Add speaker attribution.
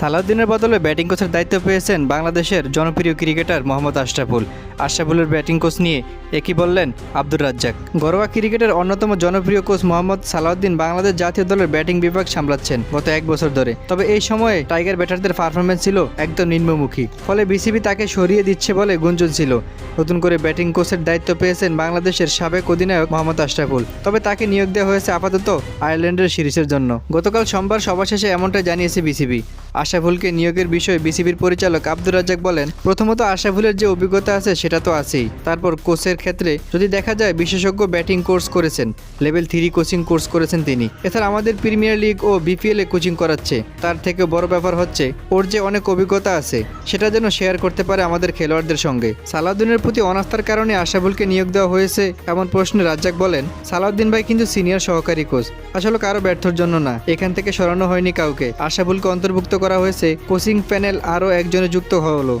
Speaker 1: সালাউদ্দিনের বদলে ব্যাটিং কোচের দায়িত্ব পেয়েছেন বাংলাদেশের জনপ্রিয় ক্রিকেটার মোহাম্মদ আশরাফুল। আশরাফুলের ব্যাটিং কোচ নিয়ে একই বললেন আব্দুর রাজ্জাক। ঘরোয়া ক্রিকেটের অন্যতম জনপ্রিয় কোচ মোহাম্মদ সালাউদ্দিন বাংলাদেশ জাতীয় দলের ব্যাটিং বিভাগ সামলাচ্ছেন গত এক বছর ধরে। তবে এই সময়ে টাইগার ব্যাটারদের পারফরমেন্স ছিল একদম নিম্নমুখী। ফলে বিসিবি তাকে সরিয়ে দিচ্ছে বলে গুঞ্জন ছিল। নতুন করে ব্যাটিং কোচের দায়িত্ব পেয়েছেন বাংলাদেশের সাবেক অধিনায়ক মোহাম্মদ আশরাফুল। তবে তাকে নিয়োগ দেওয়া হয়েছে আপাতত আয়ারল্যান্ডের সিরিজের জন্য। গতকাল সোমবার সভা শেষে এমনটাই জানিয়েছে বিসিবি। আশাফুলকে নিয়োগের বিষয়ে বিসিবির পরিচালক আব্দুর রাজ্জাক বলেন, প্রথমত আশাফুলের যে অভিজ্ঞতা আছে সেটা তো আছেই। তারপর কোচের ক্ষেত্রে যদি দেখা যায় বিশেষজ্ঞ ব্যাটিং কোর্স করেছেন, লেভেল থ্রি কোচিং কোর্স করেছেন তিনি। এছাড়া আমাদের প্রিমিয়ার লিগ ও বিপিএল এ কোচিং করাচ্ছে। তার থেকে বড় ব্যাপার হচ্ছে, ওর যে অনেক অভিজ্ঞতা আছে, সেটা যেন শেয়ার করতে পারে আমাদের খেলোয়াড়দের সঙ্গে। সালাউদ্দিনের প্রতি অনাস্থার কারণে আশাবুলকে নিয়োগ দেওয়া হয়েছে, এমন প্রশ্নে রাজ্জাক বলেন, সালাউদ্দিন ভাই কিন্তু সিনিয়র সহকারী কোচ, আসলে কারও ব্যর্থর জন্য না। এখান থেকে সরানো হয়নি কাউকে। আশাবুলকে অন্তর্ভুক্ত করা হয়েছে কোচিং প্যানেল আরও একজনে যুক্ত হলো।